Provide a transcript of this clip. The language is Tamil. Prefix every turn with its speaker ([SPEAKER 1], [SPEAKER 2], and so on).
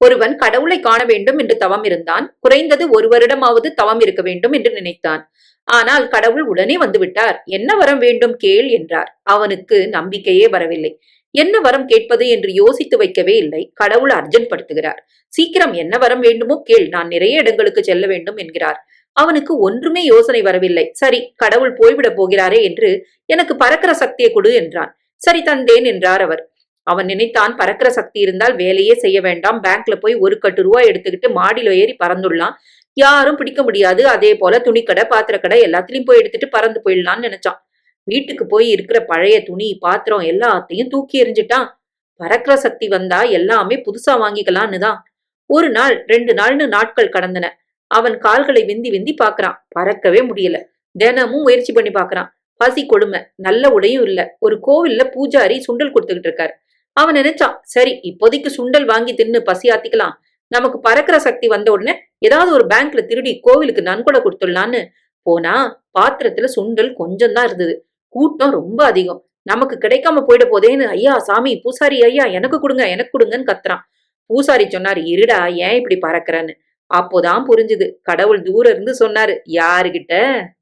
[SPEAKER 1] ஒருவன் கடவுளை காண வேண்டும் என்று தவம் இருந்தான். குறைந்தது ஒரு வருடமாவது தவம் இருக்க வேண்டும் என்று நினைத்தான். ஆனால் கடவுள் உடனே வந்துவிட்டார். என்ன வரம் வேண்டும் கேள் என்றார். அவனுக்கு நம்பிக்கையே வரவில்லை. என்ன வரம் கேட்பது என்று யோசித்து வைக்கவே இல்லை. கடவுள் அர்ஜென்ட் படுத்துகிறார். சீக்கிரம் என்ன வரம் வேண்டுமோ கேள். நான் நிறைய இடங்களுக்கு செல்ல வேண்டும் என்கிறார். அவனுக்கு ஒன்றுமே யோசனை வரவில்லை. சரி கடவுள் போய்விடப் போகிறாரே என்று எனக்கு பறக்கிற சக்தியை கொடு என்றான். சரி தந்தேன் என்றார் அவர். அவன் நினைத்தான் பறக்கிற சக்தி இருந்தால் வேலையே செய்ய வேண்டாம். பேங்க்ல போய் ஒரு கட்டு ரூபாய் எடுத்துக்கிட்டு மாடியில ஏறி பறந்துடலாம். யாரும் பிடிக்க முடியாது. அதே போல துணிக்கடை பாத்திரக்கடை எல்லாத்துலயும் போய் எடுத்துட்டு பறந்து போயிடலாம்னு நினைச்சான். வீட்டுக்கு போய் இருக்கிற பழைய துணி பாத்திரம் எல்லாத்தையும் தூக்கி எறிஞ்சிட்டான். பறக்கிற சக்தி வந்தா எல்லாமே புதுசா வாங்கிக்கலான்னு தான் ஒரு நாள் ரெண்டு நாள்னு நாட்கள் கடந்தன. அவன் கால்களை விந்தி விந்தி பாக்குறான். பறக்கவே முடியல. தினமும் முயற்சி பண்ணி பாக்குறான். பசி கொடுமை. நல்ல உடையும் இல்ல. ஒரு கோவில்ல பூஜாரி சுண்டல் கொடுத்துக்கிட்டு இருக்காரு. அவன் நினைச்சான் சரி இப்போதைக்கு சுண்டல் வாங்கி தின்னு பசியாத்திக்கலாம் நமக்கு பறக்கிற சக்தி வந்த உடனே ஏதாவது ஒரு பேங்க்ல திருடி கோவிலுக்கு நன்கொடை கொடுத்துடலான்னு போனா பாத்திரத்துல சுண்டல் கொஞ்சம் தான் இருந்தது. கூட்டம் ரொம்ப அதிகம். நமக்கு கிடைக்காம போயிட போதேன்னு ஐயா சாமி பூசாரி ஐயா எனக்கு கொடுங்க எனக்கு கொடுங்கன்னு கத்துறான். பூசாரி சொன்னாரு இருடா ஏன் இப்படி பறக்கிறன்னு? அப்போதான் புரிஞ்சுது கடவுள் தூரம் இருந்து சொன்னாரு யாருகிட்ட?